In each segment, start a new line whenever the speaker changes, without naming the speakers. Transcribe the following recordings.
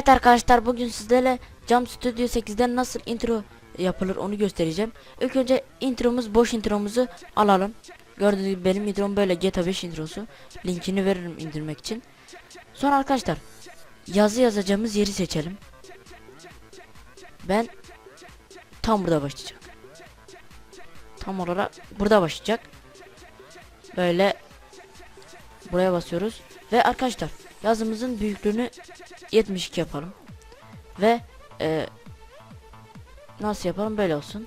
Evet arkadaşlar bugün sizlerle Cam Studio 8'den nasıl intro yapılır onu göstereceğim. İlk önce intromuz boş intromuzu alalım. Gördüğünüz gibi benim introm böyle GTA 5 introsu. Linkini veririm indirmek için. Sonra arkadaşlar yazı yazacağımız yeri seçelim. Ben tam burada başlayacak. Tam olarak burada başlayacak. Böyle buraya basıyoruz ve arkadaşlar yazımızın büyüklüğünü 72 yapalım. Ve e, nasıl yapalım böyle olsun.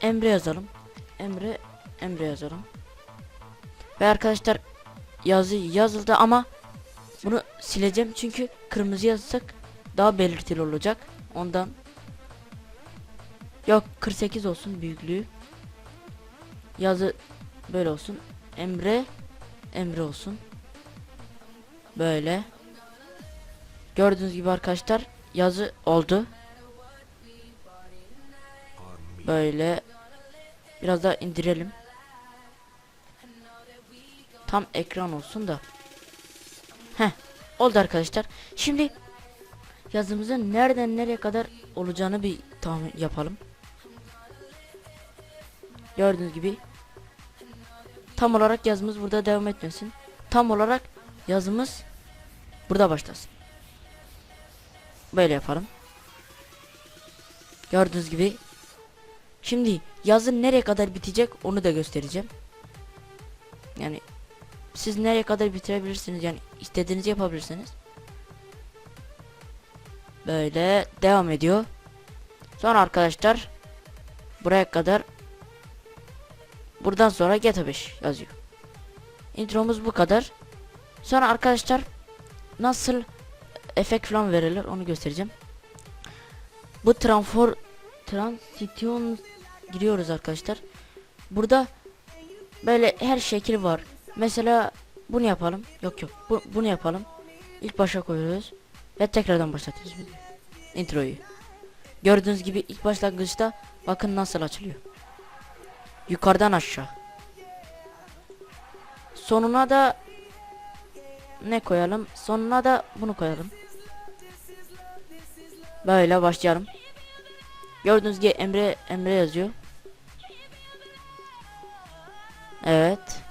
Emre yazalım. Emre Emre yazalım. Ve arkadaşlar yazı yazıldı ama bunu sileceğim çünkü kırmızı yazsak daha belirtili olacak. Ondan Yok 48 olsun büyüklüğü. Yazı böyle olsun. Emre Emre olsun. Böyle. Gördüğünüz gibi arkadaşlar yazı oldu. Böyle. Biraz daha indirelim. Tam ekran olsun da. Heh. Oldu arkadaşlar. Şimdi yazımızın nereden nereye kadar olacağını bir tahmin yapalım. Gördüğünüz gibi tam olarak yazımız burada devam etmesin. Tam olarak yazımız burada başlasın. Böyle yapalım. Gördüğünüz gibi şimdi yazın nereye kadar bitecek onu da göstereceğim. Yani siz nereye kadar bitirebilirsiniz yani istediğinizi yapabilirsiniz. Böyle devam ediyor. Sonra arkadaşlar buraya kadar buradan sonra GTA 5 yazıyor. Intromuz bu kadar. Sonra arkadaşlar nasıl efekt falan verilir onu göstereceğim. Bu transfor transition giriyoruz arkadaşlar. Burada böyle her şekil var. Mesela bunu yapalım. Yok yok. Bu, bunu yapalım. İlk başa koyuyoruz ve tekrardan başlatıyoruz introyu. Gördüğünüz gibi ilk başlangıçta bakın nasıl açılıyor. Yukarıdan aşağı. Sonuna da ne koyalım? Sonuna da bunu koyalım. Böyle başlayalım. Gördüğünüz gibi Emre Emre yazıyor. Evet.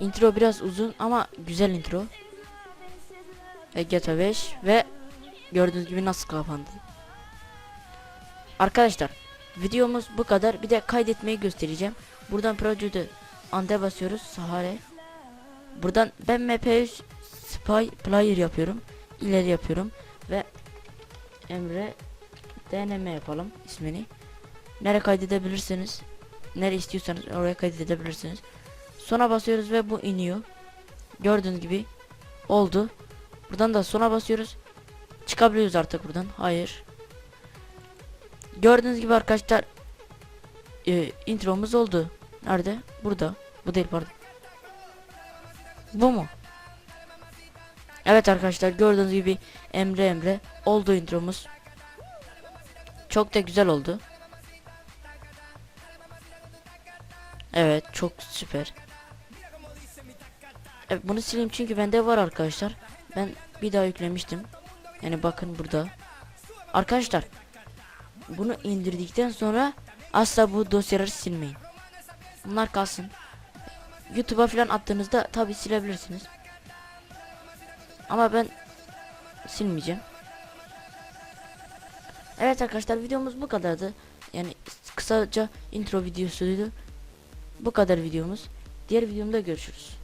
Intro biraz uzun ama güzel intro. Ve GTA 5 ve gördüğünüz gibi nasıl kapandı. Arkadaşlar videomuz bu kadar. Bir de kaydetmeyi göstereceğim. Buradan Project'e ande basıyoruz. Sahare. Buradan ben MP3 Spy Player yapıyorum. İleri yapıyorum ve Emre deneme yapalım ismini. Nere kaydedebilirsiniz? Nere istiyorsanız oraya kaydedebilirsiniz. Sona basıyoruz ve bu iniyor. Gördüğünüz gibi oldu. Buradan da sona basıyoruz. Çıkabiliyoruz artık buradan. Hayır. Gördüğünüz gibi arkadaşlar e, intromuz oldu. Nerede? Burada. Bu değil pardon. Bu mu? Evet arkadaşlar gördüğünüz gibi Emre Emre oldu intromuz. Çok da güzel oldu. Evet çok süper. Evet, bunu sileyim çünkü bende var arkadaşlar. Ben bir daha yüklemiştim. Yani bakın burada. Arkadaşlar bunu indirdikten sonra asla bu dosyaları silmeyin. Bunlar kalsın. YouTube'a falan attığınızda tabi silebilirsiniz. Ama ben silmeyeceğim. Evet arkadaşlar videomuz bu kadardı. Yani kısaca intro videosuydu. Bu kadar videomuz. Diğer videomda görüşürüz.